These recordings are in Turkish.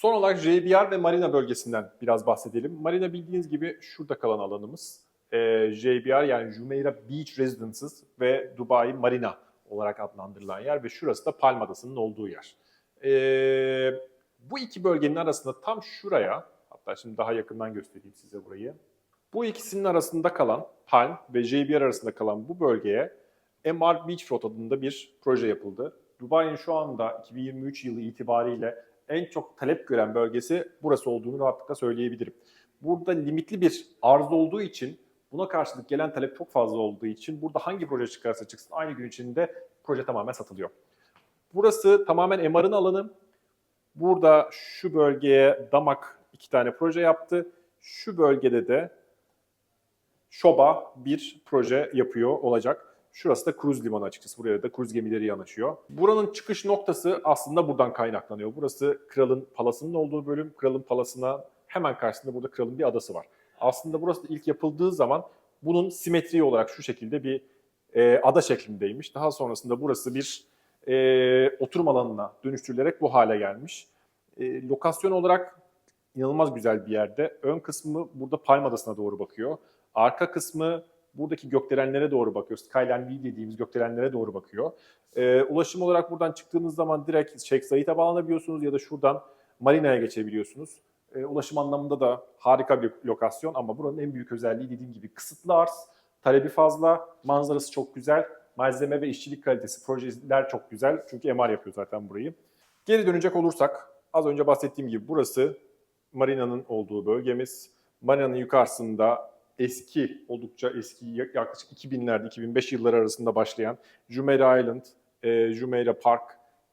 Son olarak JBR ve Marina bölgesinden biraz bahsedelim. Marina bildiğiniz gibi şurada kalan alanımız. Ee, JBR yani Jumeirah Beach Residences ve Dubai Marina olarak adlandırılan yer ve şurası da Palm Adası'nın olduğu yer. Ee, bu iki bölgenin arasında tam şuraya, hatta şimdi daha yakından göstereyim size burayı. Bu ikisinin arasında kalan Palm ve JBR arasında kalan bu bölgeye MR Beachfront adında bir proje yapıldı. Dubai'nin şu anda 2023 yılı itibariyle en çok talep gören bölgesi burası olduğunu rahatlıkla söyleyebilirim. Burada limitli bir arz olduğu için buna karşılık gelen talep çok fazla olduğu için burada hangi proje çıkarsa çıksın aynı gün içinde proje tamamen satılıyor. Burası tamamen MR'ın alanı. Burada şu bölgeye Damak iki tane proje yaptı. Şu bölgede de Şoba bir proje yapıyor olacak. Şurası da kruz limanı açıkçası. Buraya da kruz gemileri yanaşıyor. Buranın çıkış noktası aslında buradan kaynaklanıyor. Burası Kral'ın Palası'nın olduğu bölüm. Kral'ın Palası'na hemen karşısında burada Kral'ın bir adası var. Aslında burası da ilk yapıldığı zaman bunun simetri olarak şu şekilde bir e, ada şeklindeymiş. Daha sonrasında burası bir e, oturum alanına dönüştürülerek bu hale gelmiş. E, lokasyon olarak inanılmaz güzel bir yerde. Ön kısmı burada Palm Adası'na doğru bakıyor. Arka kısmı buradaki gökdelenlere doğru bakıyor. Skyline View dediğimiz gökdelenlere doğru bakıyor. Ee, ulaşım olarak buradan çıktığınız zaman direkt Sheikh Zayed'e bağlanabiliyorsunuz ya da şuradan Marina'ya geçebiliyorsunuz. Ee, ulaşım anlamında da harika bir lokasyon ama buranın en büyük özelliği dediğim gibi kısıtlı arz, talebi fazla, manzarası çok güzel, malzeme ve işçilik kalitesi, projeler çok güzel çünkü MR yapıyor zaten burayı. Geri dönecek olursak az önce bahsettiğim gibi burası Marina'nın olduğu bölgemiz. Marina'nın yukarısında eski, oldukça eski yaklaşık 2000'lerde, 2005 yılları arasında başlayan Jumeirah Island, e, Jumeirah Park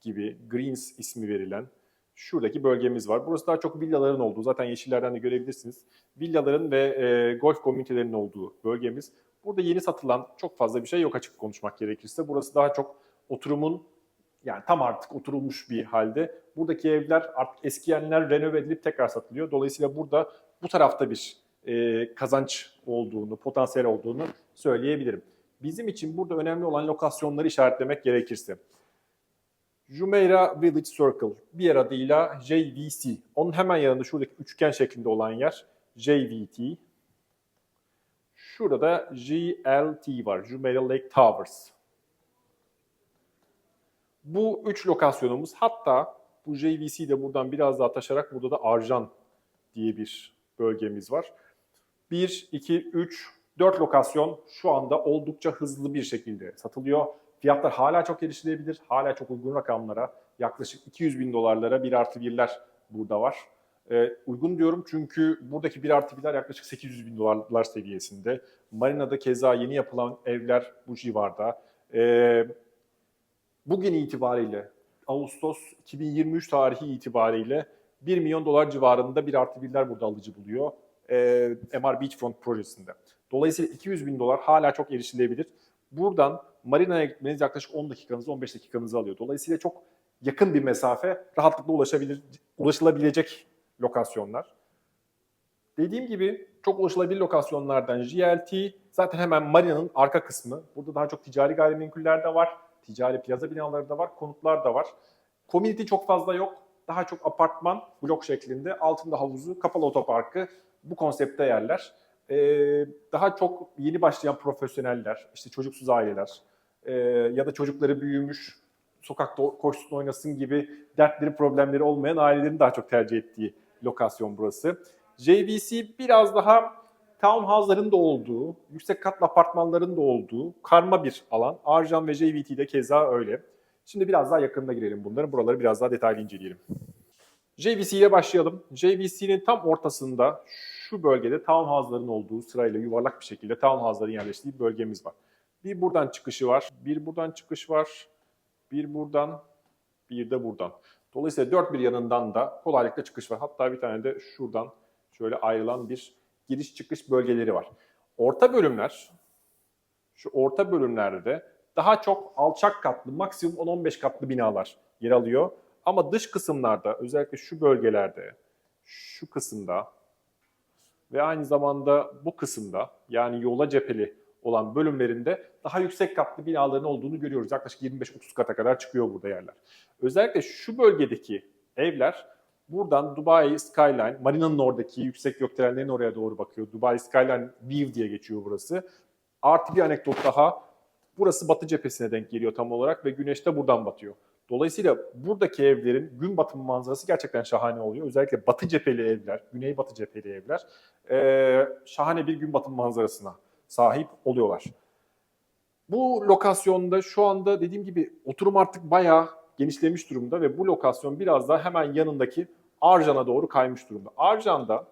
gibi Greens ismi verilen şuradaki bölgemiz var. Burası daha çok villaların olduğu, zaten yeşillerden de görebilirsiniz. Villaların ve e, golf komünitelerinin olduğu bölgemiz. Burada yeni satılan çok fazla bir şey yok açık konuşmak gerekirse. Burası daha çok oturumun yani tam artık oturulmuş bir halde. Buradaki evler artık eskiyenler renove edilip tekrar satılıyor. Dolayısıyla burada bu tarafta bir e, kazanç olduğunu, potansiyel olduğunu söyleyebilirim. Bizim için burada önemli olan lokasyonları işaretlemek gerekirse. Jumeirah Village Circle, diğer adıyla JVC. Onun hemen yanında şuradaki üçgen şeklinde olan yer JVT. Şurada da GLT var, Jumeirah Lake Towers. Bu üç lokasyonumuz hatta bu JVC de buradan biraz daha taşarak burada da Arjan diye bir bölgemiz var. 1, 2, 3, 4 lokasyon şu anda oldukça hızlı bir şekilde satılıyor. Fiyatlar hala çok erişilebilir, hala çok uygun rakamlara, yaklaşık 200 bin dolarlara bir artı birler burada var. Ee, uygun diyorum çünkü buradaki bir artı birler yaklaşık 800 bin dolarlar seviyesinde. Marina'da keza yeni yapılan evler bu civarda. Ee, bugün itibariyle Ağustos 2023 tarihi itibariyle 1 milyon dolar civarında bir artı birler burada alıcı buluyor e, MR Beachfront projesinde. Dolayısıyla 200 bin dolar hala çok erişilebilir. Buradan marinaya gitmeniz yaklaşık 10 dakikanızı 15 dakikanızı alıyor. Dolayısıyla çok yakın bir mesafe rahatlıkla ulaşabilir, ulaşılabilecek lokasyonlar. Dediğim gibi çok ulaşılabilir lokasyonlardan GLT zaten hemen marinanın arka kısmı. Burada daha çok ticari gayrimenkuller de var. Ticari plaza binaları da var, konutlar da var. Community çok fazla yok. Daha çok apartman, blok şeklinde. Altında havuzu, kapalı otoparkı bu konsepte yerler. Ee, daha çok yeni başlayan profesyoneller, işte çocuksuz aileler e, ya da çocukları büyümüş, sokakta koşsun oynasın gibi dertleri, problemleri olmayan ailelerin daha çok tercih ettiği lokasyon burası. JVC biraz daha townhouse'ların da olduğu, yüksek katlı apartmanların da olduğu karma bir alan. Arjan ve JVT de keza öyle. Şimdi biraz daha yakınına girelim bunların. Buraları biraz daha detaylı inceleyelim. JVC ile başlayalım. JVC'nin tam ortasında şu bölgede townhouse'ların olduğu sırayla yuvarlak bir şekilde townhouse'ların yerleştiği bir bölgemiz var. Bir buradan çıkışı var, bir buradan çıkış var, bir buradan, bir de buradan. Dolayısıyla dört bir yanından da kolaylıkla çıkış var. Hatta bir tane de şuradan şöyle ayrılan bir giriş çıkış bölgeleri var. Orta bölümler, şu orta bölümlerde de daha çok alçak katlı, maksimum 10-15 katlı binalar yer alıyor. Ama dış kısımlarda özellikle şu bölgelerde, şu kısımda ve aynı zamanda bu kısımda yani yola cepheli olan bölümlerinde daha yüksek katlı binaların olduğunu görüyoruz. Yaklaşık 25-30 kata kadar çıkıyor burada yerler. Özellikle şu bölgedeki evler Buradan Dubai Skyline, marinanın oradaki yüksek gökdelenlerin oraya doğru bakıyor. Dubai Skyline View diye geçiyor burası. Artı bir anekdot daha. Burası batı cephesine denk geliyor tam olarak ve güneş de buradan batıyor. Dolayısıyla buradaki evlerin gün batımı manzarası gerçekten şahane oluyor. Özellikle batı cepheli evler, güney batı cepheli evler eee, şahane bir gün batımı manzarasına sahip oluyorlar. Bu lokasyonda şu anda dediğim gibi oturum artık bayağı genişlemiş durumda ve bu lokasyon biraz daha hemen yanındaki Arjan'a doğru kaymış durumda. Arjan'da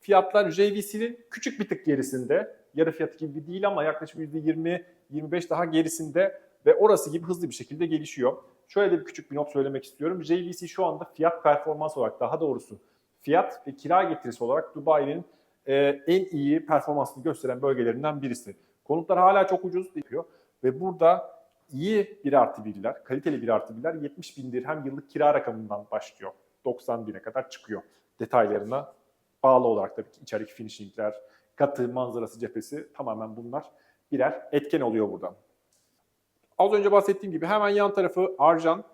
fiyatlar JVC'nin küçük bir tık gerisinde. Yarı fiyatı gibi değil ama yaklaşık %20-25 daha gerisinde ve orası gibi hızlı bir şekilde gelişiyor. Şöyle de bir küçük bir not söylemek istiyorum. JVC şu anda fiyat performans olarak daha doğrusu fiyat ve kira getirisi olarak Dubai'nin e, en iyi performansını gösteren bölgelerinden birisi. Konutlar hala çok ucuz diyor ve burada iyi bir artı birler, kaliteli bir artı birler 70 bin dirhem yıllık kira rakamından başlıyor. 90 bine kadar çıkıyor detaylarına bağlı olarak tabii ki içerideki finishingler, katı, manzarası, cephesi tamamen bunlar birer etken oluyor buradan. Az önce bahsettiğim gibi hemen yan tarafı Arjan.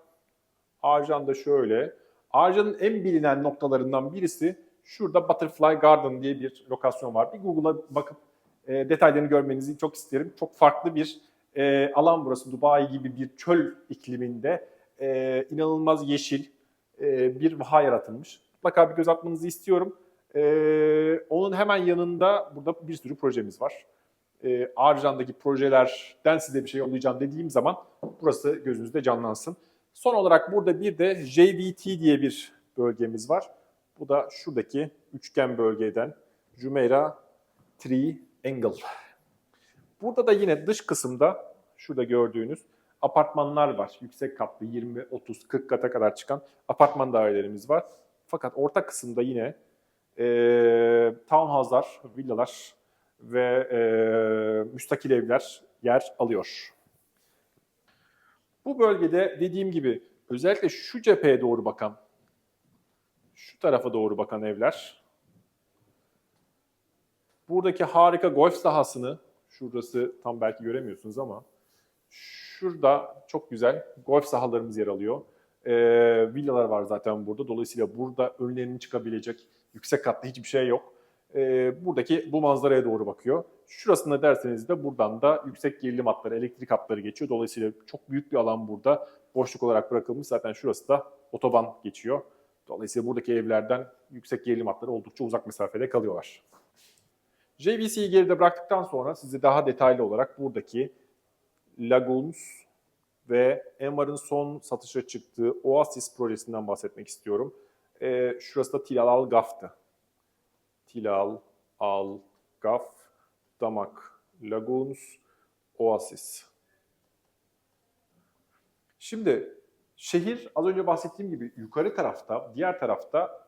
Arjan da şöyle. Arjan'ın en bilinen noktalarından birisi şurada Butterfly Garden diye bir lokasyon var. Bir Google'a bakıp e, detaylarını görmenizi çok isterim. Çok farklı bir e, alan burası. Dubai gibi bir çöl ikliminde e, inanılmaz yeşil e, bir vaha yaratılmış. Mutlaka bir göz atmanızı istiyorum. E, onun hemen yanında burada bir sürü projemiz var. E, Arjan'daki projelerden size bir şey yollayacağım dediğim zaman burası gözünüzde canlansın. Son olarak burada bir de JVT diye bir bölgemiz var. Bu da şuradaki üçgen bölgeden Jumeirah Triangle. Burada da yine dış kısımda şurada gördüğünüz apartmanlar var. Yüksek katlı 20, 30, 40 kata kadar çıkan apartman dairelerimiz var. Fakat orta kısımda yine e, townhouse'lar, villalar ve e, müstakil evler yer alıyor. Bu bölgede dediğim gibi özellikle şu cepheye doğru bakan, şu tarafa doğru bakan evler, buradaki harika golf sahasını, şurası tam belki göremiyorsunuz ama şurada çok güzel golf sahalarımız yer alıyor. Ee, villalar var zaten burada. Dolayısıyla burada önlerinin çıkabilecek yüksek katlı hiçbir şey yok. Ee, buradaki bu manzaraya doğru bakıyor. Şurasında derseniz de buradan da yüksek gerilim hatları, elektrik hatları geçiyor. Dolayısıyla çok büyük bir alan burada boşluk olarak bırakılmış. Zaten şurası da otoban geçiyor. Dolayısıyla buradaki evlerden yüksek gerilim hatları oldukça uzak mesafede kalıyorlar. JVC'yi geride bıraktıktan sonra size daha detaylı olarak buradaki Lagoons ve Emar'ın son satışa çıktığı Oasis projesinden bahsetmek istiyorum. Ee, şurası da Tilal Al Tilal Al Gaf, Damak, Lagoons, Oasis. Şimdi şehir az önce bahsettiğim gibi yukarı tarafta, diğer tarafta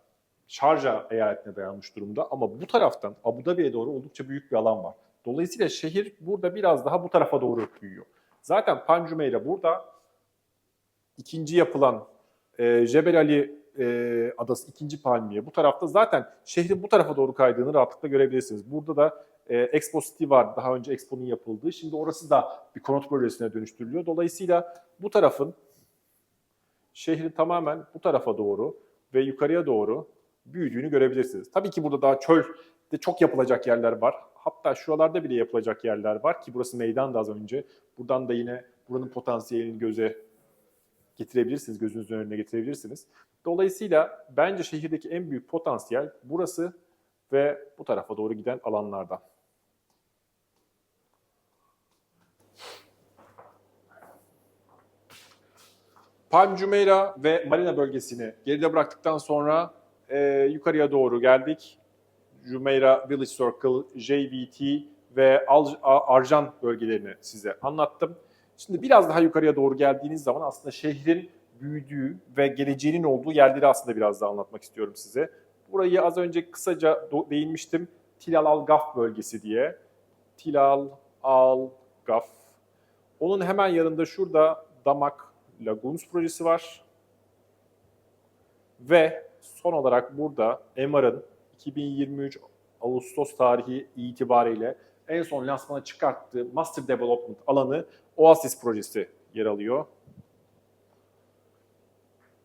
Şarja eyaletine dayanmış durumda ama bu taraftan Abu Dhabi'ye doğru oldukça büyük bir alan var. Dolayısıyla şehir burada biraz daha bu tarafa doğru büyüyor. Zaten Palm Jumeirah burada ikinci yapılan e, Jebel Ali e, adası ikinci palmiye bu tarafta zaten şehrin bu tarafa doğru kaydığını rahatlıkla görebilirsiniz. Burada da e, Expo City var daha önce Expo'nun yapıldığı. Şimdi orası da bir konut bölgesine dönüştürülüyor. Dolayısıyla bu tarafın şehri tamamen bu tarafa doğru ve yukarıya doğru büyüdüğünü görebilirsiniz. Tabii ki burada daha çölde çok yapılacak yerler var. Hatta şuralarda bile yapılacak yerler var ki burası meydan da az önce. Buradan da yine buranın potansiyelini göze getirebilirsiniz, gözünüzün önüne getirebilirsiniz. Dolayısıyla bence şehirdeki en büyük potansiyel burası ve bu tarafa doğru giden alanlardan. Palm Jumeirah ve Marina bölgesini geride bıraktıktan sonra e, yukarıya doğru geldik. Jumeirah Village Circle, JVT ve Arjan bölgelerini size anlattım. Şimdi biraz daha yukarıya doğru geldiğiniz zaman aslında şehrin büyüdüğü ve geleceğinin olduğu yerleri aslında biraz daha anlatmak istiyorum size. Burayı az önce kısaca değinmiştim. Tilal Al Gaf bölgesi diye. Tilal Al Gaf. Onun hemen yanında şurada Damak Lagoons projesi var. Ve son olarak burada Emar'ın 2023 Ağustos tarihi itibariyle en son lansmana çıkarttığı Master Development alanı Oasis projesi yer alıyor.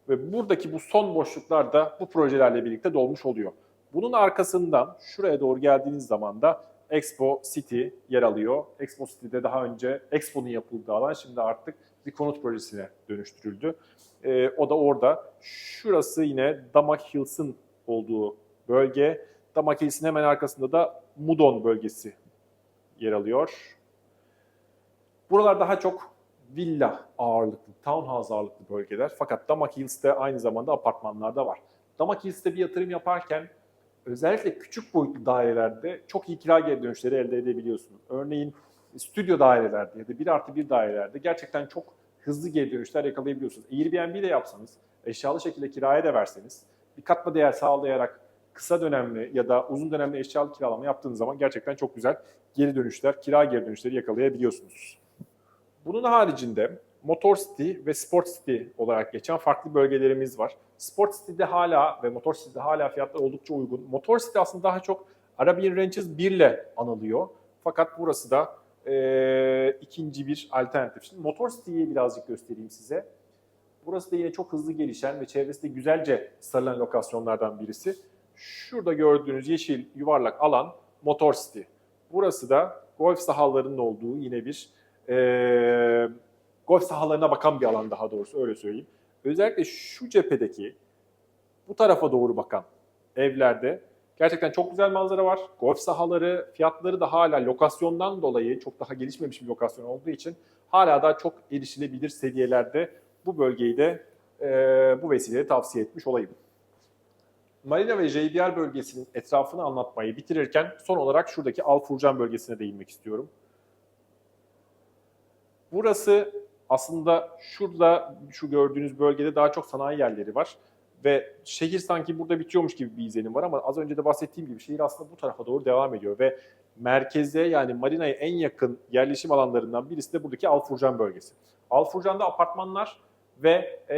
Ve buradaki bu son boşluklar da bu projelerle birlikte dolmuş oluyor. Bunun arkasından şuraya doğru geldiğiniz zaman da Expo City yer alıyor. Expo City'de daha önce Expo'nun yapıldığı alan şimdi artık bir konut projesine dönüştürüldü. Ee, o da orada. Şurası yine Damak Hills'ın olduğu bölge. Damak Hills'in hemen arkasında da Mudon bölgesi yer alıyor. Buralar daha çok villa ağırlıklı, townhouse ağırlıklı bölgeler. Fakat Damak Hills'te aynı zamanda apartmanlar da var. Damak Hills'te bir yatırım yaparken özellikle küçük boyutlu dairelerde çok iyi kira geri dönüşleri elde edebiliyorsunuz. Örneğin stüdyo dairelerde ya da 1 artı 1 dairelerde gerçekten çok hızlı geri dönüşler yakalayabiliyorsunuz. Airbnb de yapsanız, eşyalı şekilde kiraya da verseniz, bir katma değer sağlayarak kısa dönemli ya da uzun dönemli eşyalı kiralama yaptığınız zaman gerçekten çok güzel geri dönüşler, kira geri dönüşleri yakalayabiliyorsunuz. Bunun haricinde Motor City ve Sport City olarak geçen farklı bölgelerimiz var. Sport City'de hala ve Motor City'de hala fiyatlar oldukça uygun. Motor City aslında daha çok Arabian Ranches 1 ile anılıyor. Fakat burası da e, ikinci bir alternatif. Şimdi Motor City'yi birazcık göstereyim size. Burası da yine çok hızlı gelişen ve çevresi de güzelce sarılan lokasyonlardan birisi. Şurada gördüğünüz yeşil yuvarlak alan Motor City. Burası da golf sahalarının olduğu yine bir e, golf sahalarına bakan bir alan daha doğrusu öyle söyleyeyim. Özellikle şu cephedeki bu tarafa doğru bakan evlerde gerçekten çok güzel manzara var. Golf sahaları, fiyatları da hala lokasyondan dolayı çok daha gelişmemiş bir lokasyon olduğu için hala da çok erişilebilir seviyelerde bu bölgeyi de e, bu vesileyle tavsiye etmiş olayım. Marina ve JBR bölgesinin etrafını anlatmayı bitirirken son olarak şuradaki Alfurcan bölgesine değinmek istiyorum. Burası aslında şurada şu gördüğünüz bölgede daha çok sanayi yerleri var. Ve şehir sanki burada bitiyormuş gibi bir izlenim var ama az önce de bahsettiğim gibi şehir aslında bu tarafa doğru devam ediyor. Ve merkeze yani marinaya en yakın yerleşim alanlarından birisi de buradaki Alfurcan bölgesi. Alfurcan'da apartmanlar ve e,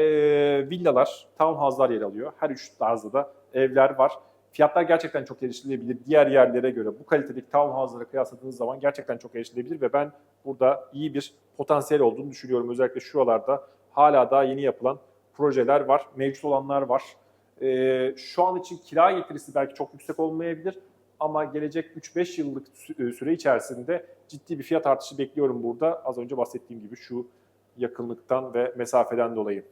villalar, townhouse'lar yer alıyor. Her üç tarzda da evler var. Fiyatlar gerçekten çok erişilebilir. Diğer yerlere göre bu kalitedeki townhouse'lara kıyasladığınız zaman gerçekten çok erişilebilir ve ben burada iyi bir potansiyel olduğunu düşünüyorum. Özellikle şuralarda hala daha yeni yapılan projeler var, mevcut olanlar var. Ee, şu an için kira getirisi belki çok yüksek olmayabilir ama gelecek 3-5 yıllık e, süre içerisinde ciddi bir fiyat artışı bekliyorum burada. Az önce bahsettiğim gibi şu yakınlıktan ve mesafeden dolayı.